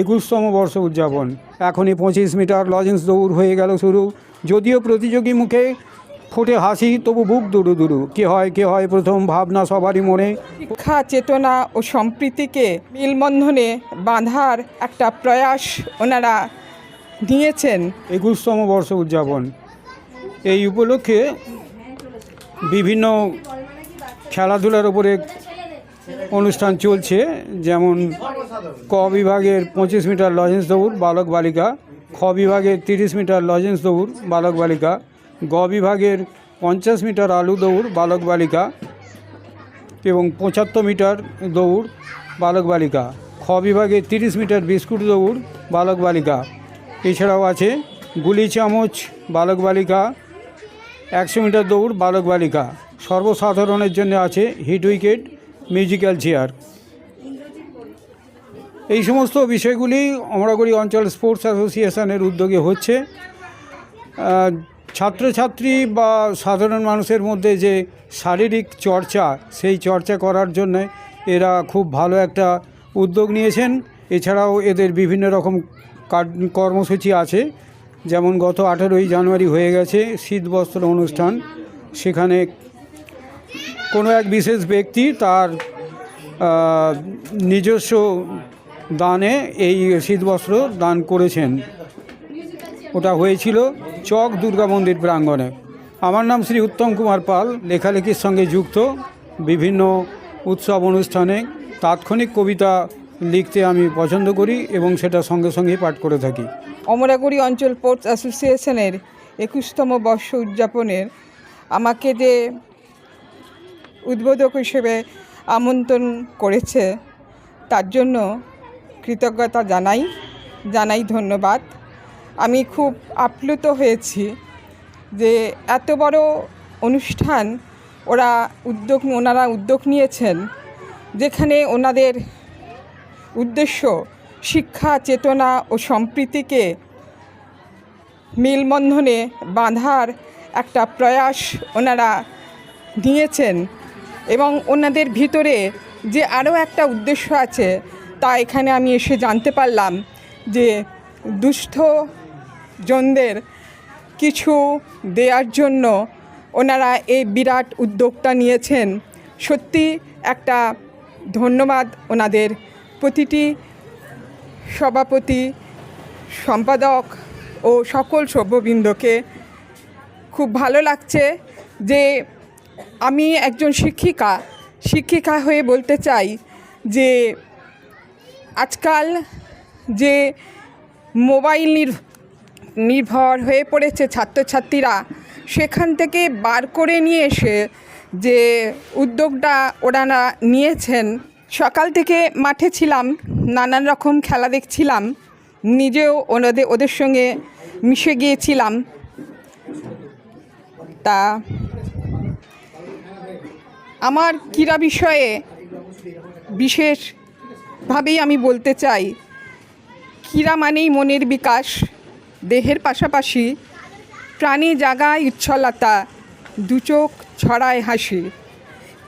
একুশতম বর্ষ উদযাপন। এখনই পঁচিশ মিটার লজেন্স দৌড় হয়ে গেল শুরু। যদিও প্রতিযোগী মুখে ফোটে হাসি তবু বুক দুরু দুরু। কে হয় কে হয় প্রথম ভাবনা সবারই মনে। শিক্ষা চেতনা ও সম্প্রীতিকে মিলবন্ধনে বাঁধার একটা প্রয়াস ওনারা নিয়েছেন একুশতম বর্ষ উদযাপন। এই উপলক্ষে বিভিন্ন খেলাধুলার ওপরে অনুষ্ঠান চলছে, যেমন ক বিভাগের পঁচিশ মিটার লজেন্স দৌড়, বালক বালিকা, খ বিভাগের তিরিশ মিটার লজেন্স দৌড়, বালক বালিকা, গ বিভাগের পঞ্চাশ মিটার আলু দৌড়, বালক বালিকা এবং পঁচাত্তর মিটার দৌড়, বালক বালিকা, খ বিভাগে তিরিশ মিটার বিস্কুট দৌড়, বালক বালিকা। এছাড়াও আছে গুলি চামচ, বালক বালিকা, একশো মিটার দৌড়, বালক বালিকা। সর্বসাধারণের জন্য আছে হিট উইকেট মিউজিক্যাল চেয়ার এই সমস্ত বিষয়গুলি অমরাগুড়ি অঞ্চল স্পোর্টস অ্যাসোসিয়েশনের উদ্যোগে হচ্ছে। ছাত্রছাত্রী বা সাধারণ মানুষের মধ্যে যে শারীরিক চর্চা, সেই চর্চা করার জন্য এরা খুব ভালো একটা উদ্যোগ নিয়েছেন। এছাড়াও এদের বিভিন্ন রকম কার- কর্মসূচি আছে। যেমন গত আঠেরোই জানুয়ারি হয়ে গেছে শীতবস্ত্র অনুষ্ঠান। সেখানে কোনো এক বিশেষ ব্যক্তি তার নিজস্ব দানে এই শীতবস্ত্র দান করেছেন। ওটা হয়েছিল চক দুর্গা মন্দির প্রাঙ্গণে। আমার নাম শ্রী উত্তম কুমার পাল, লেখালেখির সঙ্গে যুক্ত, বিভিন্ন উৎসব অনুষ্ঠানে তাৎক্ষণিক কবিতা লিখতে আমি পছন্দ করি এবং সেটা সঙ্গে সঙ্গে পাঠ করে থাকি। অমরাগুড়ি অঞ্চল পোর্টস অ্যাসোসিয়েশনের একুশতম বর্ষ উদযাপনের আমাকে যে উদ্বোধক হিসেবে আমন্ত্রণ করেছে। তার জন্য কৃতজ্ঞতা জানাই জানাই ধন্যবাদ। আমি খুব আপ্লুত হয়েছি যে এত বড় অনুষ্ঠান ওরা উদ্যোগ, ওনারা উদ্যোগ নিয়েছেন, যেখানে ওনাদের উদ্দেশ্য শিক্ষা, চেতনা ও সম্প্রীতিকে মিলবন্ধনে বাঁধার একটা প্রয়াস ওনারা নিয়েছেন। এবং ওনাদের ভিতরে যে আরও একটা উদ্দেশ্য আছে, তা এখানে আমি এসে জানতে পারলাম যে দুস্থ জনদের কিছু দেওয়ার জন্য ওনারা এই বিরাট উদ্যোগটা নিয়েছেন। সত্যি একটা ধন্যবাদ ওনাদের। প্রতিটি সভাপতি, সম্পাদক ও সকল সভ্যবৃন্দকে খুব ভালো লাগছে যে আমি একজন শিক্ষিকা। শিক্ষিকা হয়ে বলতে চাই যে, আজকাল যে মোবাইল নির- নির্ভর হয়ে পড়েছে ছাত্রছাত্রীরা, সেখান থেকে বার করে নিয়ে এসে যে উদ্যোগটা ওনারা নিয়েছেন। সকাল থেকে মাঠে ছিলাম, নানান রকম খেলা দেখছিলাম, নিজেও ওনাদের ওদের সঙ্গে মিশে গিয়েছিলাম। তা আমার ক্রীড়া বিষয়ে বিশেষভাবেই আমি বলতে চাই, ক্রীড়া মানেই মনের বিকাশ, দেহের পাশাপাশি প্রাণী জাগায় উচ্ছলতা দুচোখ ছড়ায় হাসি।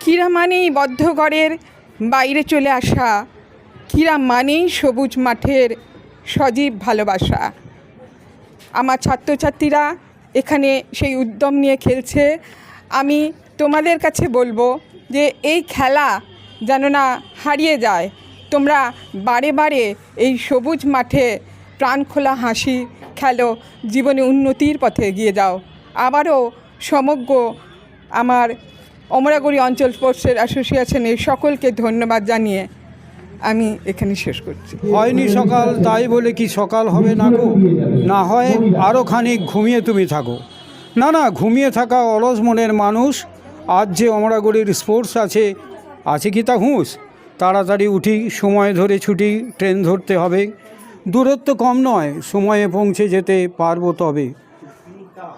ক্রীড়া মানেই বদ্ধঘরের বাইরে চলে আসা, ক্রীড়া মানেই সবুজ মাঠের সজীব ভালোবাসা। আমার ছাত্রছাত্রীরা এখানে সেই উদ্যম নিয়ে খেলছে। আমি তোমাদের কাছে বলব যে এই খেলা যেন না হারিয়ে যায়। তোমরা বারে বারে এই সবুজ মাঠে প্রাণ খোলা হাসি খেলো, জীবনে উন্নতির পথে এগিয়ে যাও। আবারও সমগ্র আমার অমরাগুড়ি অঞ্চল স্পোর্টসের অ্যাসোসিয়েশনের সকলকে ধন্যবাদ জানিয়ে আমি এখানে শেষ করছি। হয়নি সকাল, তাই বলে কি সকাল হবে না গো? না হয় আরও খানিক ঘুমিয়ে তুমি থাকো। না না, ঘুমিয়ে থাকা অলস মনের মানুষ আজ যে অমরাগুড়ির স্পোর্টস আছে আছে কি তা হুঁশ? তাড়াতাড়ি উঠি, সময় ধরে ছুটি, ট্রেন ধরতে হবে। দূরত্ব কম নয়, সময়ে পৌঁছে যেতে পারব তবে।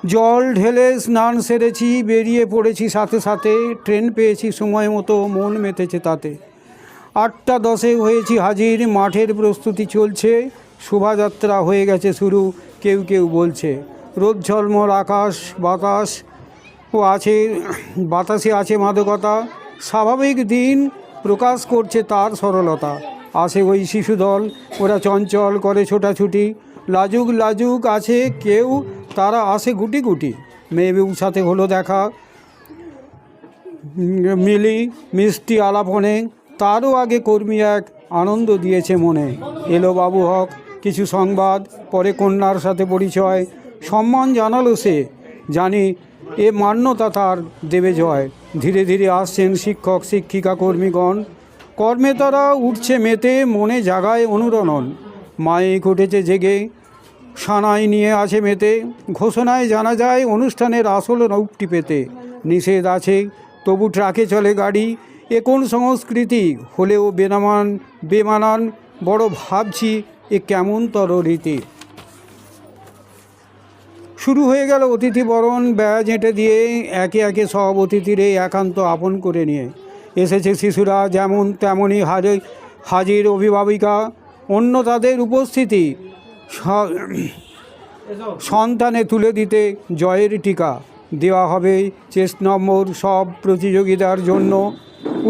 জল ঢেলে স্নান সেরেছি, বেরিয়ে পড়েছি সাথে সাথে, ট্রেন পেয়েছি সময় মতো, মন মেতেছে তাতে। আটটা দশে হয়েছি হাজির, মাঠের প্রস্তুতি চলছে, শোভাযাত্রা হয়ে গেছে শুরু, কেউ কেউ বলছে। রোদ ঝলমল, আকাশ, বাতাস ও আছে, বাতাসে আছে মাদকতা। স্বাভাবিক দিন প্রকাশ করছে তার সরলতা। আসে ওই শিশু দল ওরা চঞ্চল করে ছোটাছুটি। লাজুক লাজুক আছে কেউ, তারা আসে গুটি গুটি। মেয়েবেউর সাথে হলো দেখা। মিলি, মিষ্টি আলাপনে, তারও আগে কর্মী এক আনন্দ দিয়েছে মনে। এলো বাবু হক, কিছু সংবাদ, পরে কন্যার সাথে পরিচয়। সম্মান জানালো সে। জানি এ মান্যতা তার দেবে জয়। ধীরে ধীরে আসছেন শিক্ষক, শিক্ষিকা, কর্মীগণ। কর্মে তারা উঠছে মেতে, মনে জাগায় অনুরণন। মাইক উঠেছে জেগে, সানাই নিয়ে আছে মেতে। ঘোষণায় জানা যায়, অনুষ্ঠানের আসল রূপটি পেতে। নিষেধ আছে, তবু ট্রাকে চলে গাড়ি। এ কোন সংস্কৃতি? হলেও বেনামান, বেমানান, বড় ভাবছি, এ কেমন তর রীতি শুরু হয়ে গেল অতিথি বরণ, ব্যাজ এঁটে দিয়ে একে একে সব অতিথিরে একান্ত আপন করে নিয়ে। এসেছে শিশুরা যেমন তেমনই হাজির হাজির অভিভাবিকা। অন্য তাদের উপস্থিতি সন্তানে তুলে দিতে জয়ের টিকা। দেওয়া হবে চেস্ট নম্বর সব প্রতিযোগিতার জন্য।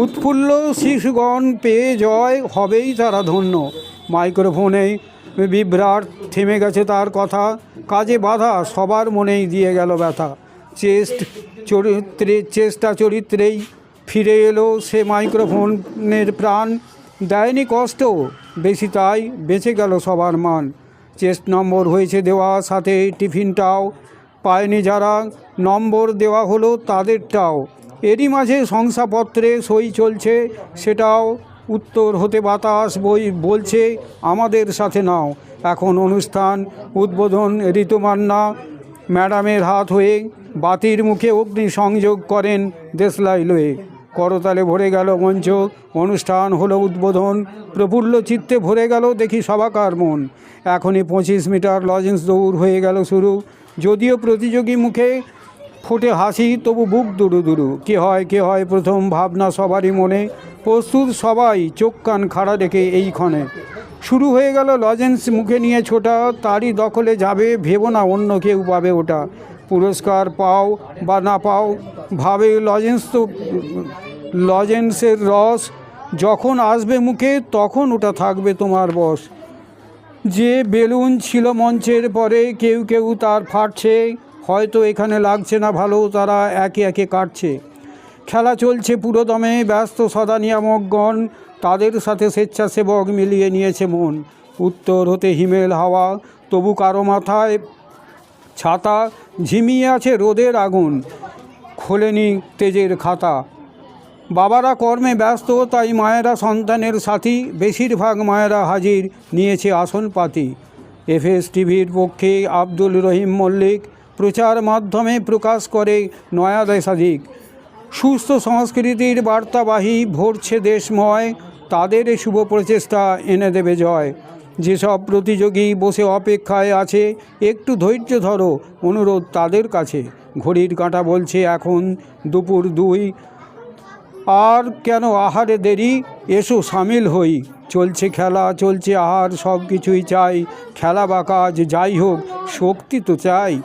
উৎফুল্ল শিশুগণ পেয়ে জয়, হবেই তারা ধন্য। মাইক্রোফোনে বিভ্রাট থেমে গেছে তার কথা। কাজে বাধা সবার মনেই দিয়ে গেল ব্যথা। চেস্ট চরিত্রে, চেষ্টা চরিত্রেই ফিরে এলো সে মাইক্রোফোনের প্রাণ। দেয়নি কষ্ট, বেশি তাই বেঁচে গেল সবার মান। চেস্ট নম্বর হয়েছে দেওয়া, সাথে টিফিনটাও পায়নি যারা। নম্বর দেওয়া হলো তাদেরটাও। এরই মাঝে শংসাপত্রে সই চলছে, সেটাও উত্তর হতে বাতাস বই বলছে, আমাদের সাথে নাও। এখন অনুষ্ঠান উদ্বোধন ঋতুমান্না ম্যাডামের হাত হয়ে বাতির মুখে অগ্নি সংযোগ করেন দেশলাই লয়ে। করতালে ভরে গেল মঞ্চ, অনুষ্ঠান হলো উদ্বোধন। প্রফুল্ল চিত্তে ভরে গেল দেখি সবাকার মন। এখনই পঁচিশ মিটার লজেন্স দৌড় হয়ে গেল শুরু। যদিও প্রতিযোগী মুখে ফোটে হাসি, তবু বুক দুরু দুরু। কে হয় কে হয়, প্রথম ভাবনা সবারই মনে। প্রস্তুত সবাই চোখ কান খাড়া রেখে এই ক্ষণে শুরু হয়ে গেল লজেন্স মুখে নিয়ে ছোটা, তারই দখলে যাবে, ভেবো না অন্য কেউ পাবে ওটা। পুরস্কার পাও বা না পাও, ভাবে লজেন্স তো, লজেন্সের রস, যখন আসবে মুখে তখন ওটা থাকবে তোমার বস। যে বেলুন ছিল মঞ্চের পরে কেউ কেউ তার ফাটছে, হয়তো এখানে লাগছে না ভালো, তারা একে একে কাটছে। খেলা চলছে পুরোদমে, ব্যস্ত সদা নিয়ামকগণ তাদের সাথে স্বেচ্ছাসেবক মিলিয়ে নিয়েছে মন। উত্তর হতে হিমেল হাওয়া, তবু কারও মাথায় ছাতা ঝিমিয়ে আছে রোদের আগুন। খোলেনি তেজের খাতা। বাবারা কর্মে ব্যস্ত, তাই মায়েরা সন্তানের সাথী, বেশিরভাগ মায়েরা হাজির নিয়েছে আসন পাতি এফএস টিভির পক্ষে আব্দুল রহিম মল্লিক প্রচার মাধ্যমে প্রকাশ করে নয়া দেশাধিক সুস্থ সংস্কৃতির বার্তাবাহী ভরছে দেশময়, তাদের শুভ প্রচেষ্টা এনে দেবে জয়। যেসব প্রতিযোগী বসে অপেক্ষায় আছে, একটু ধৈর্য ধরো, অনুরোধ তাদের কাছে। ঘড়ির কাঁটা বলছে এখন দুপুর দুই। আর কেন আহারে দেরি? এসো সামিল হই। চলছে খেলা, চলছে আহার সব কিছুই চাই। খেলা বা কাজ যাই হোক, শক্তি তো চাই।